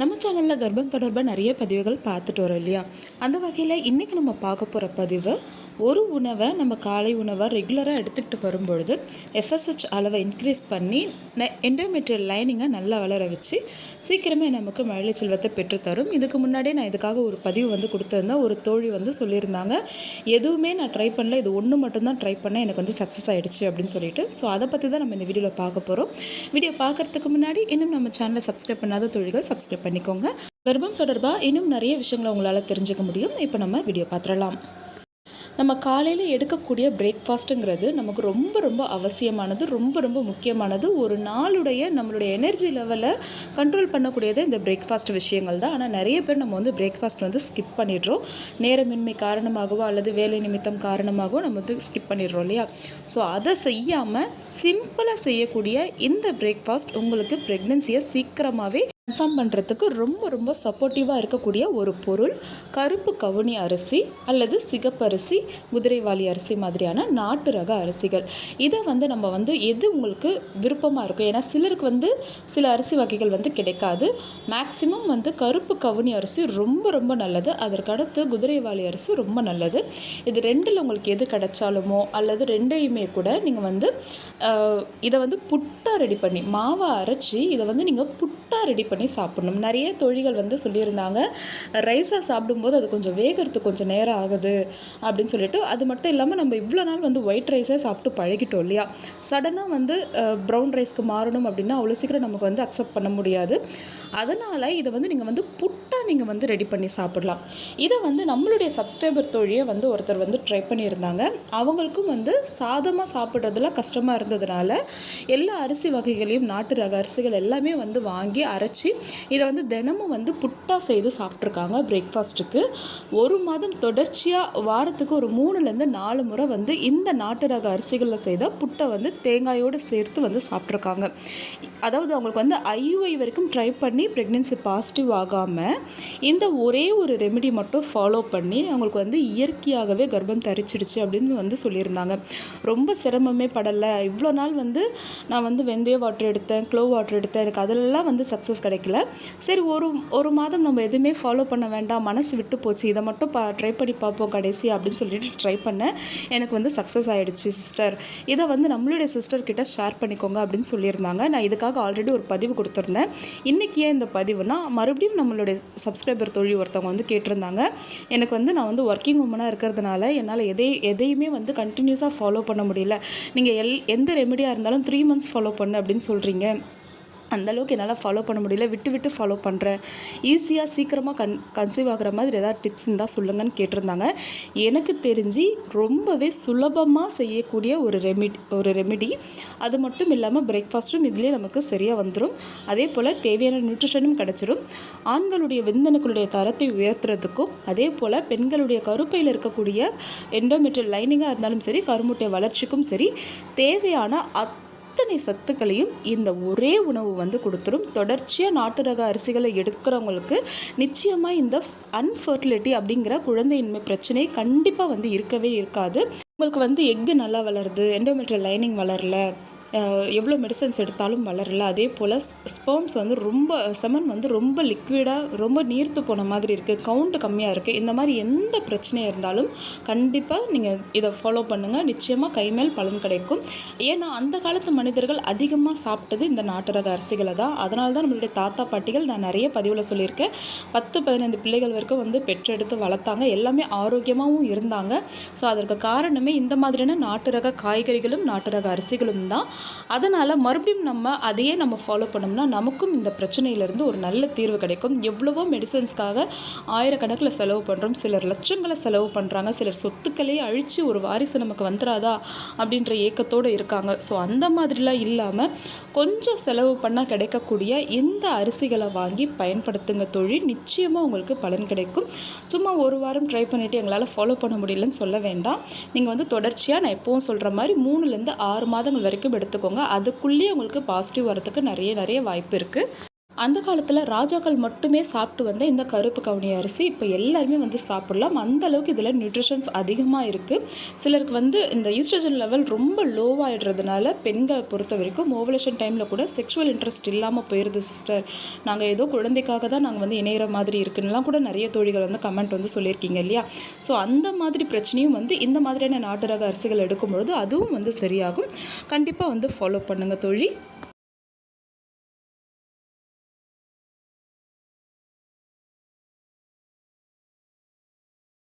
நம்ம சேனலில் கர்ப்பம் தொடர்பாக நிறைய பதிவுகள் பார்த்துட்டு வரோம் இல்லையா? அந்த வகையில் இன்றைக்கி நம்ம பார்க்க போகிற பதிவு ஒரு உணவை நம்ம காலை உணவை ரெகுலராக எடுத்துக்கிட்டு வரும்பொழுது எஃப்எஸ்ஹெச் அளவை இன்க்ரீஸ் பண்ணி எண்டோமெட்ரியல் லைனிங்கை நல்லா வளர வச்சு சீக்கிரமே நமக்கு மழை செல்வத்தை பெற்றுத்தரும். இதுக்கு முன்னாடியே நான் இதுக்காக ஒரு பதிவு வந்து கொடுத்துருந்தேன். ஒரு தோழி வந்து சொல்லியிருந்தாங்க எதுவுமே நான் ட்ரை பண்ணல. இது ஒன்று மட்டும்தான் ட்ரை பண்ணேன். எனக்கு வந்து சக்ஸஸ் ஆகிடுச்சு அப்படின்னு சொல்லிட்டு. ஸோ அதை பற்றி தான் நம்ம இந்த வீடியோவில் பார்க்க போகிறோம் வீடியோ பார்க்குறதுக்கு முன்னாடி இன்னும் நம்ம சேனலை சப்ஸ்கிரைப் பண்ணாத தொழில்கள் சப்ஸ்கிரைப் பண்ணிக்கோங்க. கர்ப்பம் தொடர்பாக இன்னும் நிறைய விஷயங்களை உங்களால் தெரிஞ்சுக்க முடியும். இப்போ நம்ம வீடியோ பார்த்துடலாம். நம்ம காலையில் எடுக்கக்கூடிய பிரேக்ஃபாஸ்ட்டுங்கிறது நமக்கு ரொம்ப ரொம்ப அவசியமானது ரொம்ப ரொம்ப முக்கியமானது. ஒரு நாளுடைய நம்மளுடைய எனர்ஜி லெவலை கண்ட்ரோல் பண்ணக்கூடியது இந்த பிரேக்ஃபாஸ்ட் விஷயங்கள் தான். ஆனால் நிறைய பேர் நம்ம வந்து பிரேக்ஃபாஸ்ட் வந்து ஸ்கிப் பண்ணிடுறோம். நேரமின்மை காரணமாகவோ அல்லது வேலை நிமித்தம் காரணமாகவோ நம்ம வந்து ஸ்கிப் பண்ணிடுறோம் இல்லையா? ஸோ அதை செய்யாமல் சிம்பிளாக செய்யக்கூடிய இந்த பிரேக்ஃபாஸ்ட் உங்களுக்கு ப்ரெக்னென்சியை சீக்கிரமாகவே கன்ஃபார்ம் பண்ணுறதுக்கு ரொம்ப ரொம்ப சப்போர்ட்டிவாக இருக்கக்கூடிய ஒரு பொருள் கருப்பு கவுனி அரிசி அல்லது சிகப்பரிசி குதிரைவாளி அரிசி மாதிரியான நாட்டு ரக அரிசிகள். இதை வந்து நம்ம வந்து எது உங்களுக்கு விருப்பமாக இருக்கும் ஏன்னா சிலருக்கு வந்து சில அரிசி வகைகள் வந்து கிடைக்காது. மேக்ஸிமம் வந்து கருப்பு கவுனி அரிசி ரொம்ப ரொம்ப நல்லது. அதற்கு அடுத்து குதிரைவாளி அரிசி ரொம்ப நல்லது. இது ரெண்டில் உங்களுக்கு எது கிடைச்சாலுமோ அல்லது ரெண்டையுமே கூட நீங்கள் வந்து இதை வந்து புட்டாக ரெடி பண்ணி மாவை அரைச்சி இதை வந்து நீங்கள் புட்டாக ரெடி பண்ணி பண்ணி சாப்பிட்ணும். நிறைய தொழில்கள் வந்து சொல்லியிருந்தாங்க. ரைஸாக சாப்பிடும்போது அது கொஞ்சம் வேகிறதுக்கு கொஞ்சம் நேரம் ஆகுது அப்படின்னு சொல்லிட்டு அது மட்டும் இல்லாமல் நம்ம இவ்வளோ நாள் வந்து ஒயிட் ரைஸே சாப்பிட்டு பழகிட்டோம் இல்லையா? சடனாக வந்து ப்ரௌன் ரைஸ்க்கு மாறணும் அப்படின்னா அவ்வளோ சீக்கிரம் நமக்கு வந்து அக்செப்ட் பண்ண முடியாது. அதனால் இதை வந்து நீங்கள் வந்து புட்டாக நீங்கள் வந்து ரெடி பண்ணி சாப்பிடலாம். இதை வந்து நம்மளுடைய சப்ஸ்கிரைபர் தொழிலே வந்து ஒருத்தர் வந்து ட்ரை பண்ணியிருந்தாங்க. அவங்களுக்கும் வந்து சாதமாக சாப்பிட்றதுல கஷ்டமாக இருந்ததுனால எல்லா அரிசி வகைகளையும் நாட்டு ரக அரிசிகள் எல்லாமே வந்து வாங்கி அரைச்சி வச்சு இதை வந்து தினமும் வந்து புட்டாக செய்து சாப்பிட்ருக்காங்க பிரேக்ஃபாஸ்ட்டுக்கு ஒரு மாதம் தொடர்ச்சியாக வாரத்துக்கு ஒரு மூணுலேருந்து நாலு முறை வந்து இந்த நாட்டு ரக அரிசிகளில் செய்த புட்டை வந்து தேங்காயோடு சேர்த்து வந்து சாப்பிட்ருக்காங்க அதாவது அவங்களுக்கு வந்து ஐயுஐ வரைக்கும் ட்ரை பண்ணி ப்ரெக்னென்சி பாசிட்டிவ் ஆகாமல் இந்த ஒரே ஒரு ரெமெடி மட்டும் ஃபாலோ பண்ணி அவங்களுக்கு வந்து இயற்கையாகவே கர்ப்பம் தரிச்சிடுச்சு அப்படின்னு வந்து சொல்லியிருந்தாங்க. ரொம்ப சிரமமே படலை. இவ்வளோ நாள் வந்து நான் வந்து வெந்தய வாட்டர் எடுத்தேன் க்ளோ வாட்டர் எடுத்தேன். எனக்கு அதெல்லாம் வந்து சக்ஸஸ் கிடைக்கும் கிடைக்கல சரி ஒரு ஒரு மாதம் நம்ம எதுவுமே ஃபாலோ பண்ண வேண்டாம் மனசு விட்டு போச்சு இதை மட்டும் பா ட்ரை பண்ணி பார்ப்போம் கடைசி அப்படின்னு சொல்லிட்டு ட்ரை பண்ணேன். எனக்கு வந்து சக்ஸஸ் ஆகிடுச்சு சிஸ்டர் இதை வந்து நம்மளுடைய சிஸ்டர் கிட்ட ஷேர் பண்ணிக்கோங்க அப்படின்னு சொல்லியிருந்தாங்க. நான் இதுக்காக ஆல்ரெடி ஒரு பதிவு கொடுத்துருந்தேன். இன்றைக்கி ஏன் இந்த பதிவுனா மறுபடியும் நம்மளுடைய சப்ஸ்கிரைபர் தொழில் ஒருத்தவங்க வந்து கேட்டிருந்தாங்க. எனக்கு வந்து நான் வந்து ஒர்க்கிங் உமனாக இருக்கிறதுனால என்னால் எதை எதையுமே வந்து கண்டினியூஸாக ஃபாலோ பண்ண முடியல. நீங்கள் எல் எந்த ரெமெடியாக இருந்தாலும் த்ரீ மந்த்ஸ் ஃபாலோ பண்ணு அப்படின்னு சொல்கிறீங்க அந்தளவுக்கு என்னால் ஃபாலோ பண்ண முடியல. விட்டு விட்டு ஃபாலோ பண்ணுறேன் ஈஸியாக சீக்கிரமாக கன் கன்சீவ் ஆகிற மாதிரி ஏதாவது டிப்ஸ் இருந்தால் சொல்லுங்கன்னு கேட்டிருந்தாங்க. எனக்கு தெரிஞ்சு ரொம்பவே சுலபமாக செய்யக்கூடிய ஒரு ரெமிடி ஒரு ரெமிடி அது மட்டும் இல்லாமல் பிரேக்ஃபாஸ்ட்டும் இதுலேயே நமக்கு சரியாக வந்துடும் அதே போல் தேவையான நியூட்ரிஷனும் கிடச்சிரும். ஆண்களுடைய விந்தணுக்களுடைய தரத்தை உயர்த்துறதுக்கும் அதே போல் பெண்களுடைய கருப்பையில் இருக்கக்கூடிய எண்டோமெட்ரியல் லைனிங்காக இருந்தாலும் சரி கருமுட்டை வளர்ச்சிக்கும் சரி தேவையான அத் அத்தனை சத்துக்களையும் இந்த ஒரே உணவு வந்து கொடுத்துரும். தொடர்ச்சியாக நாட்டு ரக அரிசிகளை எடுக்கிறவங்களுக்கு நிச்சயமாக இந்த அன்ஃபர்டிலிட்டி அப்படிங்கிற குழந்தையின்மை பிரச்சனை கண்டிப்பாக வந்து இருக்கவே இருக்காது. உங்களுக்கு வந்து எக்கு நல்லா வளருது எண்டோமெட்ரியல் லைனிங் வளரல எவ்வளோ மெடிசன்ஸ் எடுத்தாலும் வளரல. அதே போல் ஸ்பேம்ஸ் வந்து ரொம்ப செமன் வந்து ரொம்ப லிக்விடாக ரொம்ப நீர்த்து போன மாதிரி இருக்குது கவுண்ட் கம்மியாக இருக்குது இந்த மாதிரி எந்த பிரச்சனையாக இருந்தாலும் கண்டிப்பாக நீங்கள் இதை ஃபாலோ பண்ணுங்கள் நிச்சயமாக கைமேல் பலன் கிடைக்கும். ஏன்னா அந்த காலத்து மனிதர்கள் அதிகமாக சாப்பிட்டது இந்த நாட்டு ரக அரிசிகளை தான். அதனால தான் நம்மளுடைய தாத்தா பாட்டிகள் நான் நிறைய பதிவில் சொல்லியிருக்கேன். பத்து பதினைந்து பிள்ளைகள் வரைக்கும் வந்து பெற்றெடுத்து வளர்த்தாங்க. எல்லாமே ஆரோக்கியமாகவும் இருந்தாங்க. ஸோ அதற்கு காரணமே இந்த மாதிரியான நாட்டு ரக காய்கறிகளும் நாட்டு ரக அரிசிகளும் தான். அதனால் மறுபடியும் நம்ம அதையே நம்ம ஃபாலோ பண்ணோம்னா நமக்கும் இந்த பிரச்சனையிலேருந்து ஒரு நல்ல தீர்வு கிடைக்கும். எவ்வளவோ மெடிசன்ஸ்க்காக ஆயிரக்கணக்கில் செலவு பண்ணுறோம் சிலர் லட்சங்களை செலவு பண்ணுறாங்க சிலர் சொத்துக்களையே அழித்து ஒரு வாரிசு நமக்கு வந்துடாதா அப்படின்ற ஏக்கத்தோடு இருக்காங்க. ஸோ அந்த மாதிரிலாம் இல்லாமல் கொஞ்சம் செலவு பண்ணால் கிடைக்கக்கூடிய இந்த அரிசிகளை வாங்கி பயன்படுத்துங்க தொழில். நிச்சயமாக உங்களுக்கு பலன் கிடைக்கும். சும்மா ஒரு வாரம் ட்ரை பண்ணிவிட்டு எங்களால் ஃபாலோ பண்ண முடியலன்னு சொல்ல வேண்டாம். நீங்கள் வந்து தொடர்ச்சியாக நான் எப்பவும் சொல்கிற மாதிரி மூணுலேருந்து ஆறு மாதங்கள் வரைக்கும் எடுத்து எடுத்துக்கோங்க. அதுக்குள்ளேயே உங்களுக்கு பாசிட்டிவ் வரதுக்கு நிறைய நிறைய வாய்ப்பு இருக்குது அந்த காலத்தில் ராஜாக்கள் மட்டுமே சாப்பிட்டு வந்த இந்த கருப்பு கவுனி அரிசி இப்போ எல்லாருமே வந்து சாப்பிடலாம். அந்த அளவுக்கு இதில் நியூட்ரிஷன்ஸ் அதிகமாக இருக்குது சிலருக்கு வந்து இந்த ஈஸ்ட்ரஜன் லெவல் ரொம்ப லோவாகிடுறதுனால பெண்களை பொறுத்த வரைக்கும் ஓவலேஷன் டைமில் கூட செக்ஷுவல் இன்ட்ரெஸ்ட் இல்லாமல் போயிடுது சிஸ்டர் நாங்கள் ஏதோ குழந்தைக்காக தான் நாங்கள் வந்து இணையிற மாதிரி இருக்குன்னுலாம் கூட நிறைய தோழிகள் வந்து கமெண்ட் வந்து சொல்லியிருக்கீங்க இல்லையா? ஸோ அந்த மாதிரி பிரச்சனையும் வந்து இந்த மாதிரியான நாட்டு ரக அரிசிகள் எடுக்கும்பொழுது அதுவும் வந்து சரியாகும். கண்டிப்பாக வந்து ஃபாலோ பண்ணுங்கள் தோழி.